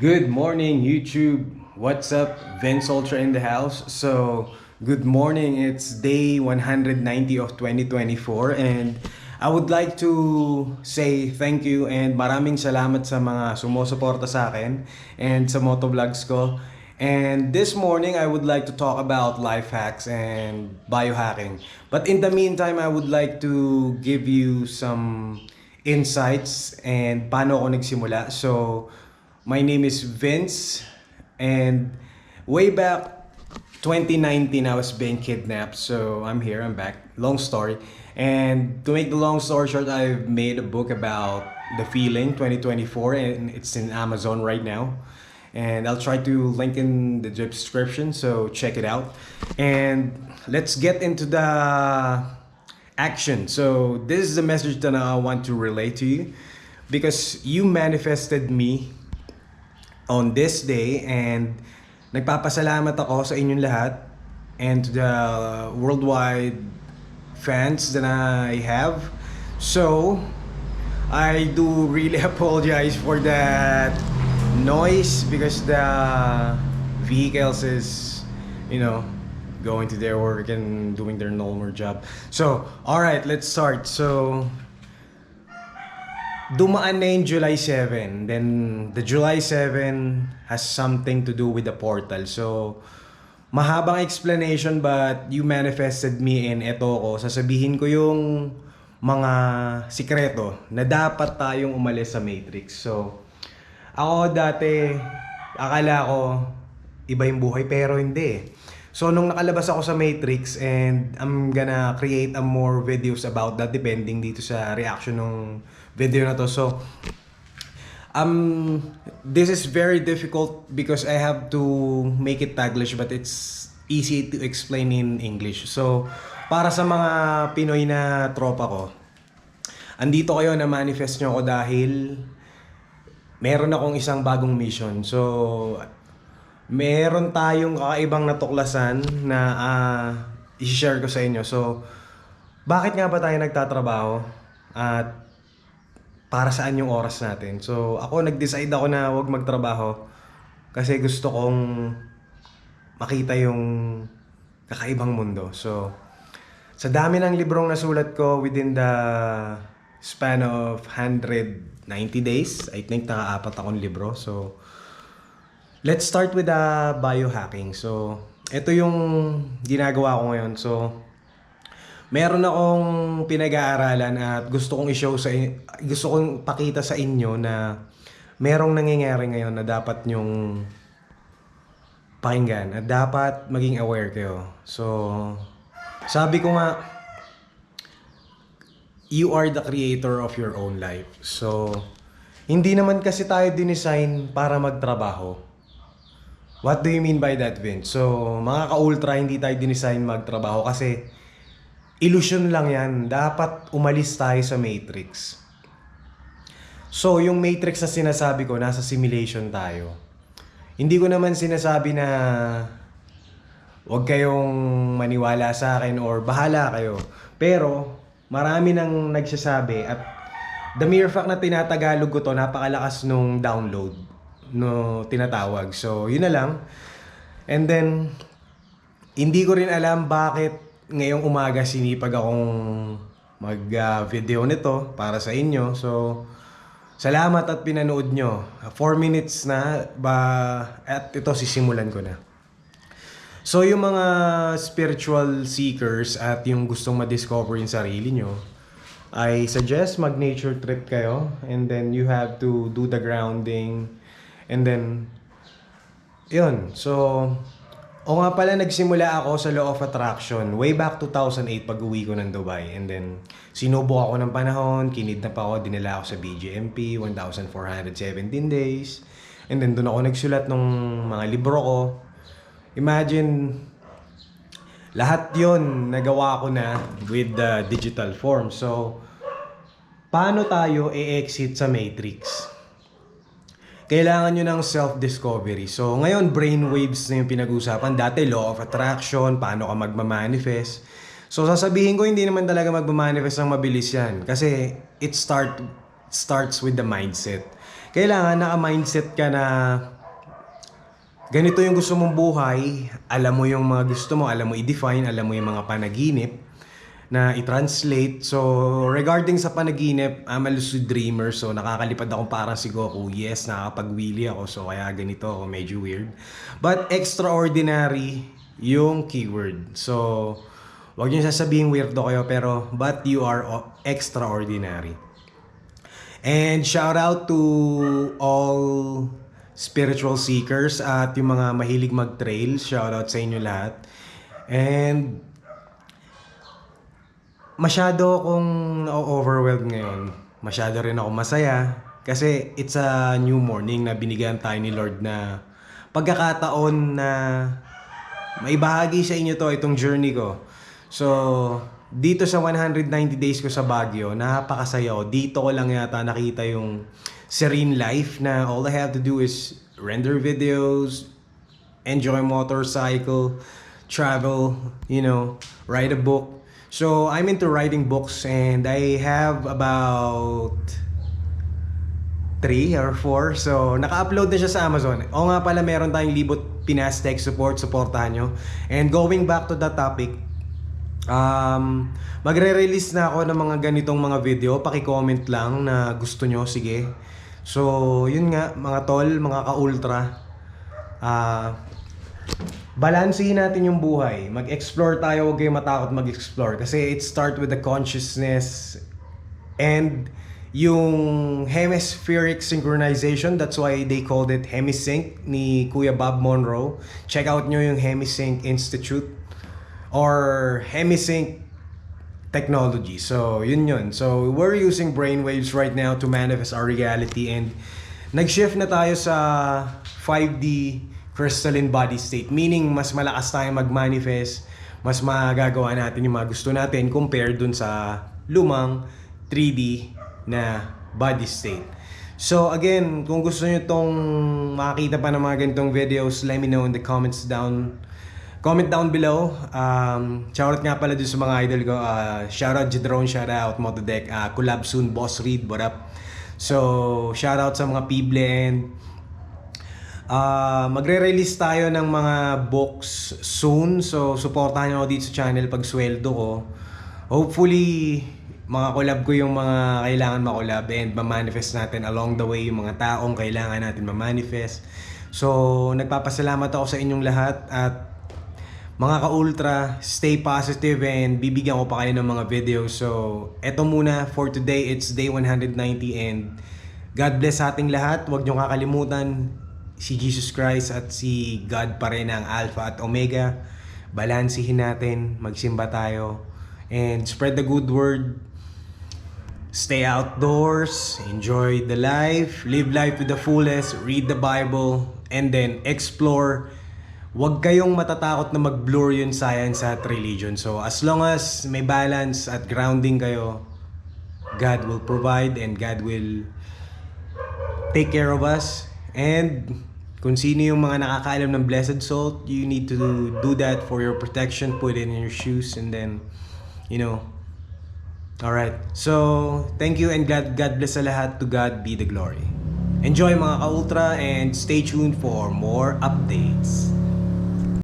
Good morning, YouTube. What's up? Vince Ultra in the house. So, good morning. It's day 190 of 2024 and I would like to say thank you and maraming salamat sa mga sumusuporta sa akin and sa motovlogs ko. And this morning, I would like to talk about life hacks and biohacking. But in the meantime, I would like to give you some insights and paano ako nagsimula. So, my name is Vince and way back 2019 I was being kidnapped. So, I'm here, I'm back. Long story. And to make the long story short, I've made a book about the feeling 2024 and it's in Amazon right now. And I'll try to link in the description, so check it out. And let's get into the action. So this is the message that I want to relay to you because you manifested me on this day and nagpapasalamat ako sa inyong lahat and to the worldwide fans that I have. So, I do really apologize for that noise because the vehicles is, you know, going to their work and doing their normal job. So, all right, let's start. So, dumaan na yung July 7. Then, the July 7 has something to do with the portal. So, mahabang explanation but you manifested me in eto ko. Sasabihin ko yung mga sikreto na dapat tayong umalis sa Matrix. So, ako dati, akala ko iba yung buhay pero hindi. So, nung nakalabas ako sa Matrix and I'm gonna create a more videos about that depending dito sa reaction ng video na to. So, um, this is very difficult because I have to make it Taglish but it's easy to explain in English. So, para sa mga Pinoy na tropa ko, andito kayo na manifest nyo ako dahil meron akong isang bagong mission. So, meron tayong kakaibang natuklasan na uh, i-share ko sa inyo. So, bakit nga ba tayo nagtatrabaho? At para saan yung oras natin? So, ako nag-decide ako na wag magtrabaho kasi gusto kong makita yung kakaibang mundo. So, sa dami ng librong nasulat ko within the span of 190 days, I think nakaapat akong libro. So, let's start with the biohacking. So, ito yung ginagawa ko ngayon. So, meron akong pinag-aaralan at gusto kong i-show sa gusto kong pakita sa inyo na merong nangyayari ngayon na dapat nyong pakinggan at dapat maging aware kayo. So, sabi ko nga, you are the creator of your own life. So, hindi naman kasi tayo dinesign para magtrabaho. What do you mean by that, Vince? So, mga ka-ultra, hindi tayo dinesign magtrabaho kasi illusion lang yan. Dapat umalis tayo sa matrix. So, yung matrix na sinasabi ko, nasa simulation tayo. Hindi ko naman sinasabi na huwag kayong maniwala sa akin or bahala kayo. Pero, marami nang nagsasabi at the mere fact na tinatagalog ko to, napakalakas nung download no tinatawag. So, yun na lang. And then, hindi ko rin alam bakit ngayong umaga sinipag akong mag-video nito para sa inyo. So, salamat at pinanood nyo. 4 minutes na ba at ito sisimulan ko na. So, yung mga spiritual seekers at yung gustong ma-discover yung sarili nyo, I suggest mag-nature trip kayo and then you have to do the grounding and then yun. So, o nga pala nagsimula ako sa law of attraction way back 2008 pag uwi ko ng Dubai and then sinubo ako ng panahon, kinidnap ako, dinala ako sa BGMP 1417 days and then doon ako nagsulat ng mga libro ko Imagine, lahat yon nagawa ko na with the digital form. So, paano tayo i-exit sa matrix? Kailangan nyo ng self-discovery. So, ngayon, brainwaves na yung pinag-usapan. Dati, law of attraction, paano ka magmamanifest. So, sasabihin ko, hindi naman talaga magmamanifest ng mabilis yan. Kasi, it start starts with the mindset. kailangan naka-mindset ka na ganito yung gusto mong buhay, alam mo yung mga gusto mo, alam mo i-define, alam mo yung mga panaginip na i-translate. So, regarding sa panaginip, I'm a lucid dreamer. So, nakakalipad ako parang si Goku. Yes, nakakapag-wheelie ako. So, kaya ganito ako. Medyo weird. But, extraordinary yung keyword. So, wag niyo sasabihin weirdo kayo, pero, but you are extraordinary. And shout out to all spiritual seekers at yung mga mahilig mag-trail. Shout out sa inyo lahat. And masyado akong na-overwhelmed ngayon. Masyado rin ako masaya. Kasi it's a new morning na binigyan tayo ni Lord na pagkakataon na maibahagi sa inyo to itong journey ko. So, dito sa 190 days ko sa Baguio, napakasaya ko. Dito ko lang yata nakita yung serene life na all I have to do is render videos, enjoy motorcycle, travel, you know, write a book. So, I'm into writing books and I have about three or four. So, naka-upload na siya sa Amazon. O nga pala, meron tayong libot Pinas Tech Support. Supportahan nyo. And going back to the topic, um, magre-release na ako ng mga ganitong mga video. Paki-comment lang na gusto nyo. Sige. So, yun nga, mga tol, mga ka-ultra. Ah... balansehin natin yung buhay. Mag-explore tayo, huwag kayong matakot mag-explore. Kasi it start with the consciousness and yung hemispheric synchronization. That's why they called it Hemisync ni Kuya Bob Monroe. Check out nyo yung Hemisync Institute or Hemisync technology. So, yun yun. So, we're using brainwaves right now to manifest our reality and nag-shift na tayo sa 5D crystalline body state. Meaning, mas malakas tayo mag-manifest, mas magagawa natin yung mga gusto natin compared dun sa lumang 3D na body state. So again, kung gusto nyo tong makakita pa ng mga ganitong videos, let me know in the comments down Comment down below. Um, shoutout nga pala dun sa mga idol ko. Uh, shoutout Jadron, shoutout Motodeck. Uh, collab soon, Boss Reed, what up? So, shoutout sa mga people and uh, magre-release tayo ng mga books soon. So, supportahan nyo ako dito sa channel pag sweldo ko. Hopefully, mga collab ko yung mga kailangan makolab and ma-manifest natin along the way yung mga taong kailangan natin ma-manifest. So, nagpapasalamat ako sa inyong lahat at mga ka-ultra, stay positive and bibigyan ko pa kayo ng mga videos. So, eto muna for today. It's day 190 and God bless sa ating lahat. Huwag niyong kakalimutan si Jesus Christ at si God pa rin ang Alpha at Omega. Balansihin natin, magsimba tayo, and spread the good word. Stay outdoors, enjoy the life, live life to the fullest, read the Bible, and then explore Huwag kayong matatakot na mag-blur yun science at religion. So as long as may balance at grounding kayo, God will provide and God will take care of us. And kung sino yung mga nakakaalam ng blessed salt, you need to do that for your protection, put it in your shoes, and then, you know, Alright, so thank you and God, God bless sa lahat. To God be the glory. Enjoy mga ka-ultra and stay tuned for more updates.